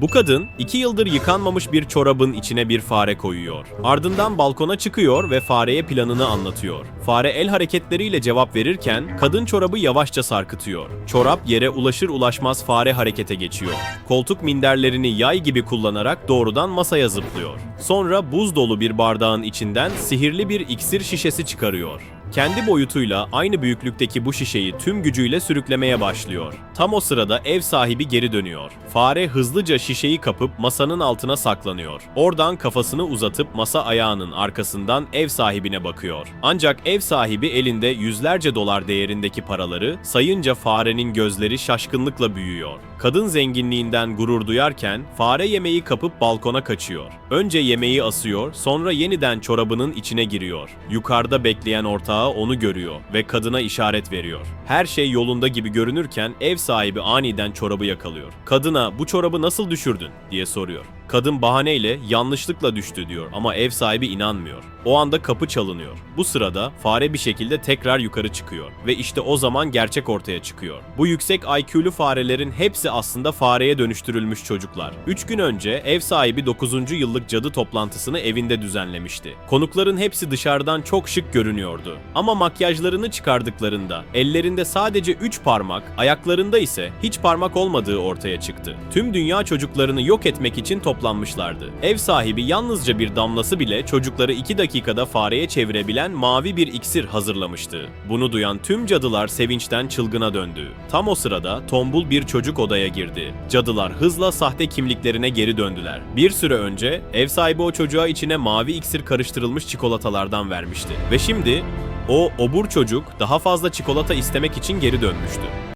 Bu kadın iki yıldır yıkanmamış bir çorabın içine bir fare koyuyor. Ardından balkona çıkıyor ve fareye planını anlatıyor. Fare el hareketleriyle cevap verirken kadın çorabı yavaşça sarkıtıyor. Çorap yere ulaşır ulaşmaz fare harekete geçiyor. Koltuk minderlerini yay gibi kullanarak doğrudan masaya zıplıyor. Sonra buz dolu bir bardağın içinden sihirli bir iksir şişesi çıkarıyor. Kendi boyutuyla aynı büyüklükteki bu şişeyi tüm gücüyle sürüklemeye başlıyor. Tam o sırada ev sahibi geri dönüyor. Fare hızlıca şişeyi kapıp masanın altına saklanıyor. Oradan kafasını uzatıp masa ayağının arkasından ev sahibine bakıyor. Ancak ev sahibi elinde yüzlerce dolar değerindeki paraları sayınca farenin gözleri şaşkınlıkla büyüyor. Kadın zenginliğinden gurur duyarken fare yemeği kapıp balkona kaçıyor. Önce yemeği asıyor, sonra yeniden çorabının içine giriyor. Yukarıda bekleyen ortağı onu görüyor ve kadına işaret veriyor. Her şey yolunda gibi görünürken ev sahibi aniden çorabı yakalıyor. Kadına bu çorabı nasıl düşürdün diye soruyor. Kadın bahaneyle yanlışlıkla düştü diyor ama ev sahibi inanmıyor. O anda kapı çalınıyor. Bu sırada fare bir şekilde tekrar yukarı çıkıyor ve işte o zaman gerçek ortaya çıkıyor. Bu yüksek IQ'lu farelerin hepsi aslında fareye dönüştürülmüş çocuklar. 3 gün önce ev sahibi 9. yıllık cadı toplantısını evinde düzenlemişti. Konukların hepsi dışarıdan çok şık görünüyordu. Ama makyajlarını çıkardıklarında ellerinde sadece 3 parmak, ayaklarında ise hiç parmak olmadığı ortaya çıktı. Tüm dünya çocuklarını yok etmek için toplanmışlardı. Ev sahibi yalnızca bir damlası bile çocukları 2 dakikada fareye çevirebilen mavi bir iksir hazırlamıştı. Bunu duyan tüm cadılar sevinçten çılgına döndü. Tam o sırada tombul bir çocuk odaya girdi. Cadılar hızla sahte kimliklerine geri döndüler. Bir süre önce ev sahibi o çocuğa içine mavi iksir karıştırılmış çikolatalardan vermişti. Ve şimdi o obur çocuk daha fazla çikolata istemek için geri dönmüştü.